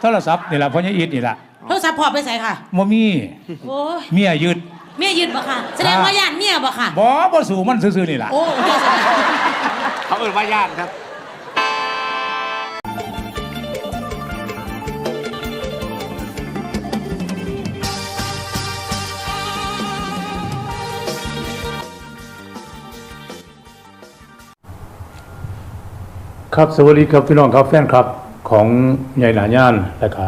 โทรศัพท์นี่ล่ะพ่อใหญ่อิดนี่ล่ะโทรศัพท์พอไปใส่ค่ะ บ่มีโอ้ยเมียยึด เมียยืดบ่ค่ะ แสดงว่าย่านเมียบ่ค่ะ บ่บ่สู่มันซื่อๆนี่ล่ะ โอ้เมียสบายเขาเอ่ยว่าญาติครับ ครับสวัสดีครับพี่น้องครับแฟนคลับ ของใหญ่หนาย่านและก็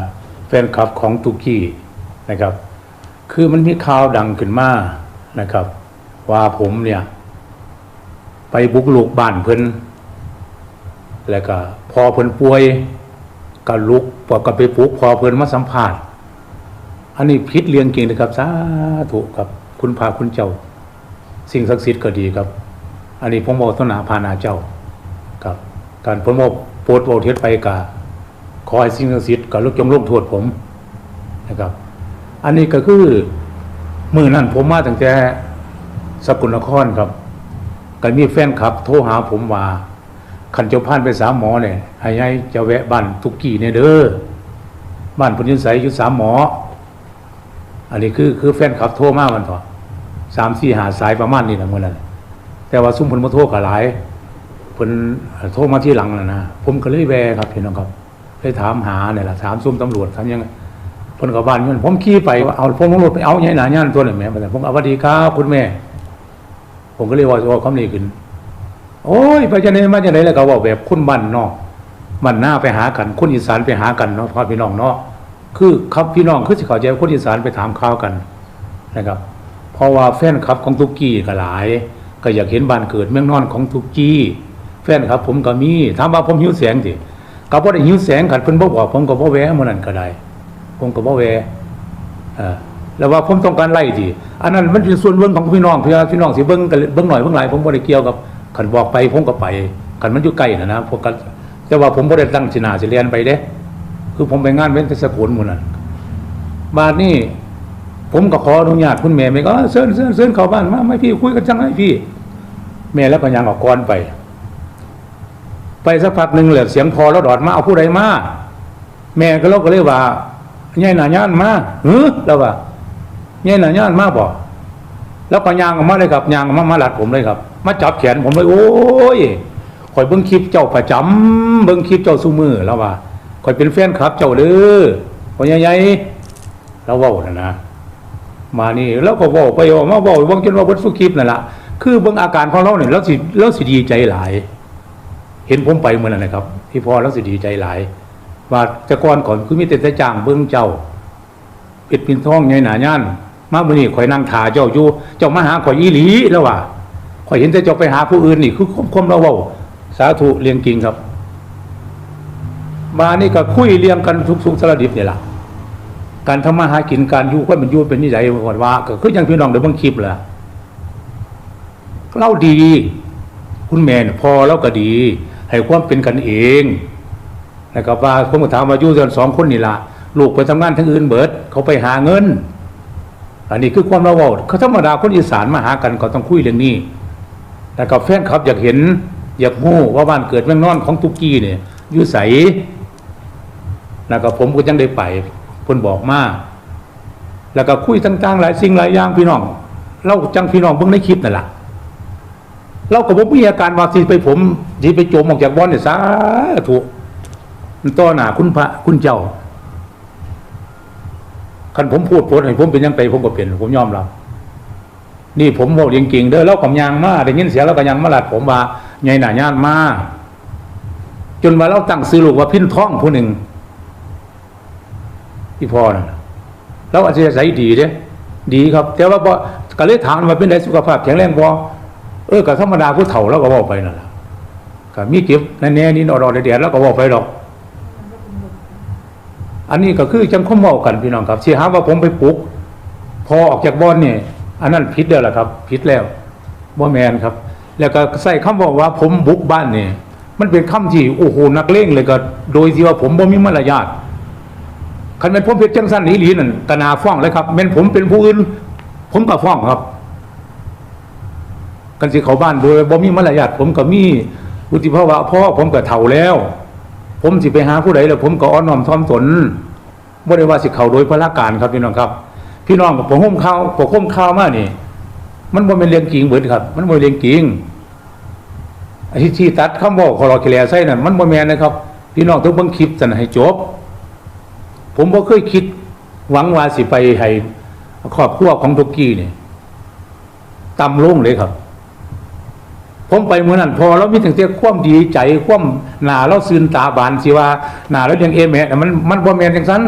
แฟนคลับของตุกกี้นะครับ คือมันมีข่าวดังขึ้นมานะครับ ว่าผมเนี่ย ไปบุกลุกบ้านเพิ่นแล้วก็พอเพิ่นป่วยก็ลุกพอก็ไปปลุกพอเพิ่นมาสัมภาษณ์อันนี้พิษเรียงเก่งนะครับสาธุครับ คุณพาคุณเจ้า สิ่งศักดิ์สิทธิ์ก็ดีครับ อันนี้ผมบอกต้นหนาพานาเจ้า ครับ การผมว่าโปรดโอเทศไปกา ขอให้สิ่งศักดิ์สิทธิ์กับลูกจงลงโทษผมนะครับ อันนี้ก็คือมือนั่นผมมาตั้งแต่สกลนครครับก็มีแฟนคลับ โทรหาผมว่าขันเจ้าพานไปสามหมอเนี่ยให้ให้จะแวะบ้านทุกกี้เนี่ยเด้อบ้านพญุนใสอยู่สามหมอ อันนี้คือคือแฟนคลับโทรมามันต่อสามสี่หาสายประมาณนี้นะเมื่อนั้นแต่ว่าซุ่มเพนมาโทรกับหลายเพิ่นโทรมาที่หลังนะนะผมก็เลยแวะครับพี่น้องครับ เลยถามหาเนี่ยล่ะถามซุ่มตำรวจทำยังไงเพิ่นก็บ้านอยู่นั่นผมขี่ไปเอาผมลงรถไปเอาใหญ่หนาย่านตัวหนึ่งแม่ผมผมเอาวัสดีครับคุณแม่ ผมก็เลยว่าว่าคำนี้ขึ้น โอ้ยไปจะไหนมาจะไหนแล้วก็บอกแบบคุณบ้านนอกมันหน้าไปหากันคนอีสานไปหากันเนาะพ่อพี่น้องเนาะคือครับพี่น้องคือสิเขาใจว่าคนอีสานไปถามข่าวกันนะครับเพราะว่าแฟนคลับของทุกกี้ก็หลาย ก็อยากเห็นบ้านเกิดเมืองนอนของทุกกี้แฟนครับ ผมก็มีถามว่าผมหิวแสงสิ ก็บ่ได้หิวแสงขัดเพิ่นบ่บอกผมก็บ่แวะมื้อนั้นก็ได้ ผมก็บ่แวะเออแล้วว่าผมต้องการไล่ดิอันนั้นมันเป็นส่วนเบิ่งของพี่น้องพี่อพี่น้องสิเบิ่งกันเบิ่งหน่อยเบิ่งหลายผมบ่ได้เกี่ยวกับคันบอกไปผมก็ไปคันมันอยู่ใกล้น่ะนะพวกกันแต่ว่าผมบ่ได้ตั้งสิหนาสิเรียนไปเด้ คือผมไปงานเว้นแต่สกุลหมื้นั้นบาดนี้ผมก็ขออนุญาตคุณแม่แม่ก็เชิญเชิญเชิญเข้าบ้านมาไม่พี่คุยกันจังไงพี่ แม่แล้วก็ยังออกก่อนไป ไปสักพักหนึ่งเหลือเสียงพอแล้วดอดมาเอาผู้ใดมาแม่ก็เราก็เลยว่าใหญ่หนาย่านมาเฮ้อแล้วว่าใหญ่หนาย่านมาบ่แล้วก็ยางออกมาเลยครับยางออกมามาหลัดผมเลยครับ มาจับแขนผมเลยโอ้ยข่อยเบิ่งคลิปเจ้าประจำเบิ่งคลิปเจ้าสู้มือแล้วว่าข่อยเป็นแฟนคลับ เจ้าเด้อพ่อใหญ่ๆแล้วว้านะนะมานี่แล้วก็เว้าไปว้ามาเว้างจนว่าเบิดสุคลิปนั่นแหละคือเบิ่งอาการของเราเนี่ยเราสิเราสิดีใจหลาย เห็นผมไปเมื่อนั้นนะครับที่พอแล้วสิดีใจหลาย ว่าแต่ก่อนก่อนคือมีแต่แต่จ้างเบิ้องเจ้าป็ดปินท้องใหญ่หนาย่านมามื่อนี้ข่อยนั่งถาเจ้าอยู่ เจ้ามาหาข่อยอีหลีแล้วว่าข่อยเห็นแต่เจ้าไปหาผู้อื่นนี่คือคมเราเว้าสาธุเรียงจริงครับ มานี่ก็คุยเรียงกันทุกสุขสารดิบเนี่ยล่ะการทำมาหากินการยู่ก็มันยู่เป็นนิสัยก่อนว่าก็คือย่างพี่น้องเดี๋ยวบิ่งคลิปแหละเล่าดี คุณแม่พอแล้วก็ดี ให้ความเป็นกันเองนะครับว่าผมก็ถามว่าอยู่กันสองคนนี่ละลูกไปทำงานทั้งอื่นเบิด เขาไปหาเงิน อันนี้คือความราว้าเขาธรรมดาคนอีสานมาหากันก็ต้องคุยเรื่องนี้แต่กับแฟนคลับอยากเห็น อยากรู้ว่าบ้านเกิดเมืองนอนของตุกกี้เนี่ยอยู่ใสนะครับผมก็ยังได้ไปคนบอกมาแล้วก็คุยต่างๆหลายสิ่งหลายอย่างพี่น้อง เราจังพี่น้องเบิ่งในคลิปนั่นแหละ เราก็บ่มีอาการว่าสิไปผมสิไปโจมออกจากบ่อนเนี่ยสาธุมต่อหน้าคุณพระคุณเจ้าคันผมพูดโพดให้ผมเป็นยังไงผมก็เป็นผมยอมรับนี่ผมบอกจริงๆเด้อแล้วกับยางมาได้ยินเสียงแล้วก็ยังมาหลัดผมว่าใหญ่หน้าญาติมาจนมาเราตั้งซื้อลูกว่าพินท้องผู้หนึ่งที่พ่อนะแล้วอาจจะใส่ดีเด้ดีครับ แต่ว่าก็เลยถามว่าเป็นไดสุขภาพแข็งแรงบ่ เออก็ธรรมดาผู้เฒ่าแล้วก็บอกไปนั่นแหละก็มีเก็บแน่ๆนี่นอๆเดียดแล้วก็บอกไปดอก อันนี้ก็คือจังคมเว้ากันพี่น้องครับสิหาว่าผมไปปลุก พอออกจากบ่อนนี่อันนั้นผิดแล้วล่ะครับผิดแล้วบ่แมนครับ แล้วก็ใส่คำบอกว่าผมบุกบ้านนี่มันเป็นคำที่โอ้โหนักเลงเลยก็ โดยที่ว่าผมบ่มีมารยาทคันเป็นผมเพชรจังสั้นอีหลีนั่นกนาฟ้องเลยครับแม่นผมเป็นผู้อื่น ผมก็ฟ้องครับ กันสิเขาบ้านโดยบ่มีมารยาทผมก็มีวุฒิภาวะพ่อผมก็เฒ่าแล้ว ผมสิไปหาผู้ใดแล้วผมก็อ้อนน้อมถ่อมตนบ่ได้ว่าสิเขาโดยพละการครับพี่น้องครับ พี่น้องกับผมห่มข้าวผมห่มข้าวมากนี่ มันบ่เป็นเรื่องจริงเบิดครับ มันบ่เป็นเรื่องจริงไอ้ที่ที่ตัดคำบอกคอรอเคลียใส่นั่นมันบ่แม่นนะครับ พี่น้องต้องเบิ่งคลิปสั่นให้จบ ผมบ่เคยคิดหวังว่าสิไปให้ครอบครัวของทุกกี้นี่ต่ำลงเลยครับ ผมไปเมื่อนั้นพอเรามีถึงเตียความดีใจความหนาเราซึนตาบานสิว่าหนาเรายังเอแม่มันมันบ่แม่นจังซั่น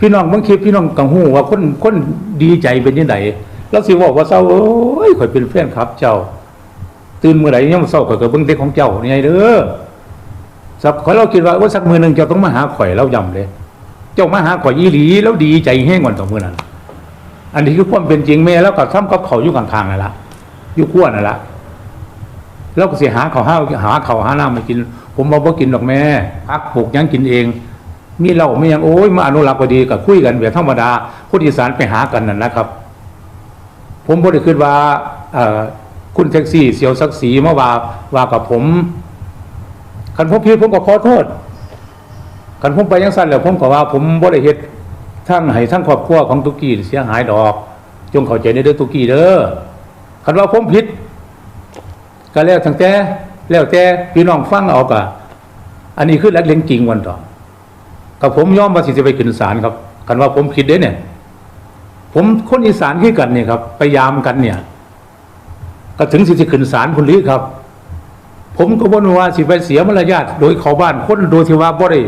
พี่น้องบางคลิปพี่น้องกังหูว่าคนคนดีใจเป็นยังไงเราสิบอกว่าเศร้าโอ้ยข่อยเป็นแฟนครับ เจ้า ตื่นเมื่อไหร่ยังเศร้าข่อยก็เบิ่งเด็กของเจ้านี่ไงเด้อสักข่อยเราคิดว่าว่าสักมือหนึ่งเจ้าต้องมาหาข่อยเราย้ำเลย เจ้ามาหาข่อยอีหลีแล้วดีใจแห้งก่อนต่อมือนั้น อันนี้คือความเป็นจริงแม่แล้วก็ทำกับเขาอยู่ข้างๆนั่นละอยู่ขั้วนั่นละ แล้วก็เสียหาเขาวหาหาเขาวหาน้ำมากิน ผมบอกว่ากินดอกแม่พักปลูกยังกินเอง มีเหล้าไม่ยังโอ้ยมาอนุรักษ์ก็ดีกับคุยกันแบบธรรมดาคนอีสานไปหากันนั่นนะครับ ผมบ่ได้คิดว่าคุณแท็กซี่เสียวศักดิ์ศรีมาว่าว่ากับผมคันผมผิดผมก็ขอโทษกันผมไปยังสั้นแล้วผมก็ว่า ผมบ่ได้เฮ็ดทั้งให้ทั้งครอบครัวของตุกกี้เสียหายดอก จงเข้าใจในเด้อตุกี้เด้อคันว่าผมผิด ก็แล้วตั้งแต่แล้วแต่พี่น้องฟังเอากะอันนี้คือหลักเรื่งจริงวันต่อกับผมยอมว่าสิจะไปขึ้นศาลครับคันว่าผมผิดเด้เนี่ย ผมคนอีสานคือกันเนี่ยครับพยายามกันเนี่ย ก็ถึงสิจะขึ้นศาลคุณลีครับ ผมก็บ่นว่าสิไปเสียมารยาทโดยขาบ้านคนโดยที่ว่าบ่ได้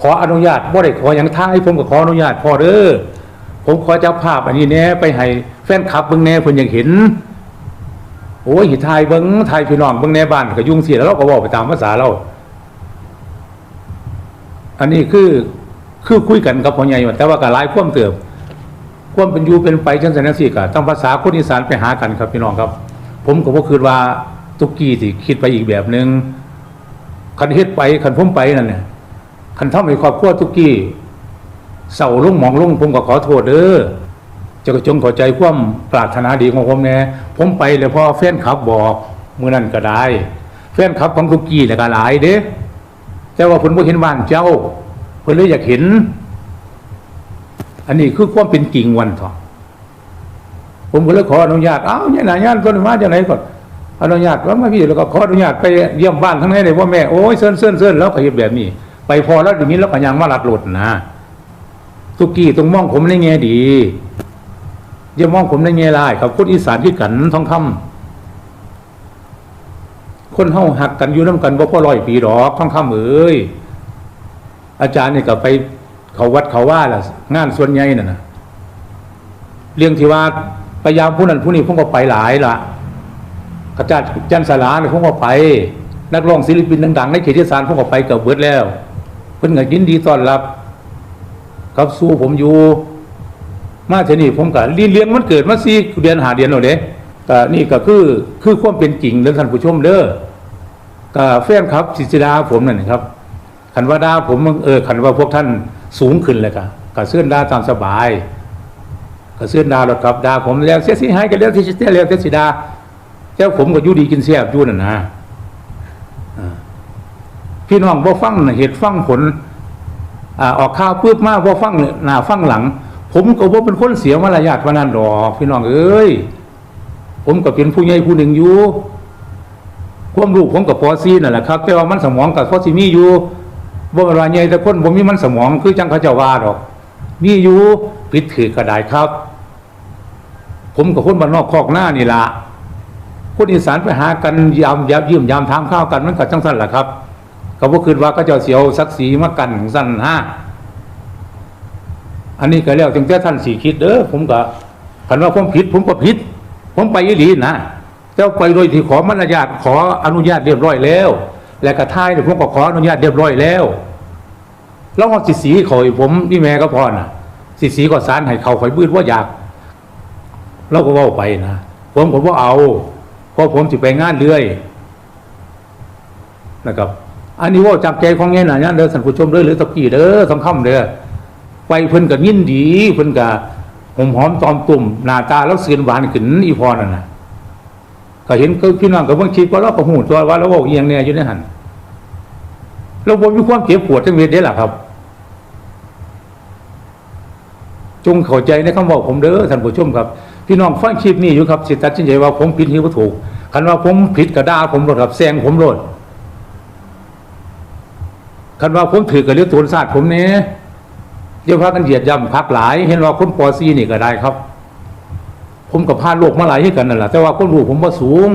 ขออนุญาตบ่ได้ขออย่างท้ายผมก็ขออนุญาตพอเด้อผมขอจับภาพอันนี้แน่ไปให้แฟนคลับเบิ่งแน่เพิ่นอยากเห็น โอ้ยหิถ่ายเบิ่งถ่ายพี่น้องเบิ่งแหน่บ้านก็ยุ่งเสียแล้วเราก็เว้าไปตามภาษาเรา อันนี้คือคือคุยกันกับพ่อใหญ่ว่าแต่ว่าก็หลายความเติบความเป็นยูเป็นไปจังซั่นจังซี่ก็ต้องภาษาคนอีสานไปหากันครับพี่น้องครับ ผมก็บ่คิดว่าตุกกี้สิคิดไปอีกแบบหนึงคันเฮ็ดไปคันผมไปนั่นเนี่ยคันทำให้ครอบครัวตุกกี้เศร้าลุงมองลุงผมก็ขอโทษเด้อ จะก็จงเข้าใจความปรารถนาดีของผมแน่ผมไปแล้วพอแฟนคับบอกมื้อนั้นก็ได้ แฟนคับของตุกกี้น่ะก็หลายเด้แต่ว่าเพิ่เห็นบ้านเจ้าเพิ่นเลยอยากเห็น อันนี้คือความเป็นจริงวันทองผมก็เลยขออนุญาตอ้าวเนี่ยนายงานก็มาจากไหนก่อนอนุญาตว่ามาพี่แล้วก็ขออนุญาตไปเยี่ยมบ้านทั้งนั้นเลยว่าแม่โอ้ยเซินเซินเซินแล้วก็เห็นแบบนี้ ไปพอแล้วอย่างนี้แล้วก็ยังมาลัดหลดนะทุกกี้ตรงมองผมในแง่ดี อย่ามองผมในแง่ร้ายครับคนอีสานที่กันท้องคำคนเฮาหักกันอยู่น้ำกันบ่พอร้อยปีดอกท้องคำเอ้ยอาจารย์นี่ก็ไปเขาวัดเขาว่าล่ะ งานส่วนใหญ่น่ะนะเรื่องที่ว่าพยายามผู้นั้นผู้นี้ผมก็ไปหลายละกระจัดจันสลาเนี่ยผมก็ไป นักร้องศิลปินดังๆในเขตเทศบาลผมก็ไปเกือบเบิดแล้ว เพิ่นก็ยินดีต้อนรับกับสู้ผมอยู่ มาเทนี่ผมก็เรียนเลี้ยงมันเกิดมาสี่เดือนหาเดือนแล้วเด้ก็นี่ก็คือคือความเป็นจริงเด้อท่านผู้ชมเด้อก็แฟนครับศิษดาผมนั่นครับคันว่าดาผมเออคันว่าพวกท่านสูงขึ้นเลยก็ก็เสื้อดาตามสบายก็เสื้อดาหรอกครับดาผมแล้วเสียสิหายกันแล้วที่เสียแล้วเสียสิดาแต่ผมก็ยู่ดีกินเสียบยู่นั่นนะพี่น้องบ่ฟังน่ะเหตุฟังผลอ่าออกข้าวปุ๊บมากบ่ฟังหน้าฟังหลัง ผมก็บ่เป็นคนเสียมารยาทว่านั้นดอกพี่น้องเอ้ยผมก็เป็นผู้ใหญ่ผู้หนึ่งอยู่ความรู้ผมกับพอซีนั่นแหละครับแต่ว่ามันสมองกับพอซีมีอยู่บ่เป็นว่าใหญ่แต่คนบ่มีมันสมองคือจังเขาเจ้าว่าดอกมีอยู่ผิดถือกระไดครับ ผมกับคนบ้านนอกคอกหน้านี่ละคนอีสานไปหากันยามยามยืมยามถามข้าวกันมันก็จังสั้นแหละครับก็บ่คิดว่าก็เจ้าเสียวศักดิ์ศรีมากันสั้นห้า อันนี้ก็แล้วจึงแต่ท่านสี่คิดเด้อผมก็คันว่าผมผิด ผมก็ผิด ผมไปอีหลีนะแต่ว่าไปโดยที่ขอมารยาทขออนุญาตเรียบร้อยแล้ว และกระท้ายเนี่ยผมก็ขออนุญาตเรียบร้อยแล้วแล้วเอาสิสีขอยผมนี่แม่ก็พอน่ะสิสีก็สารให้เขาข่อยบืดว่าอยากเราก็ว่าไปนะผมผมว่าเอาเพราะผมจะไปงานเรื่อยนะครับ อันนี้ว่าจากใจของเงี้ยนะเนี่ยเด้อสันผู้ชมเด้อหรือตะกี้เด้อสำคัญเด้อ ไปเพิ่นกับยินดีเพิ่นกับหอมหอมตอมตุ่มหน้าตาแล้วเสียนหวานขึ้นอีพอนั่นนะก็เห็นก็พี่น้องกับเบิ่งคลิปก็เราก็หูตัวว่าเราบอกเอียงเนี่ยอยู่ในหันแล้วผมมีความเจ็บปวดทั้งเวทได้หล่ะครับ จงเข้าใจในคำบอกผมเด้อท่านผู้ชมครับ พี่น้องฟังคลิปนี้อยู่ครับสิตัดสินใจว่าผมผิดหรือว่าถูกคันว่าผมผิดกระด้าผมโลดครับแซงผมโลดคันว่าผมถือกับเรื่องโทนศาสตร์ผมเนี้ย เดี๋ยวพากันเหยียดย่ำพักหลาย เห็นว่าคนปอซีนี่ก็ได้ครับ ผมกับพาโลกมาหลายที่กันนั่นแหละแต่ว่าคนรู้ผมว่าสูง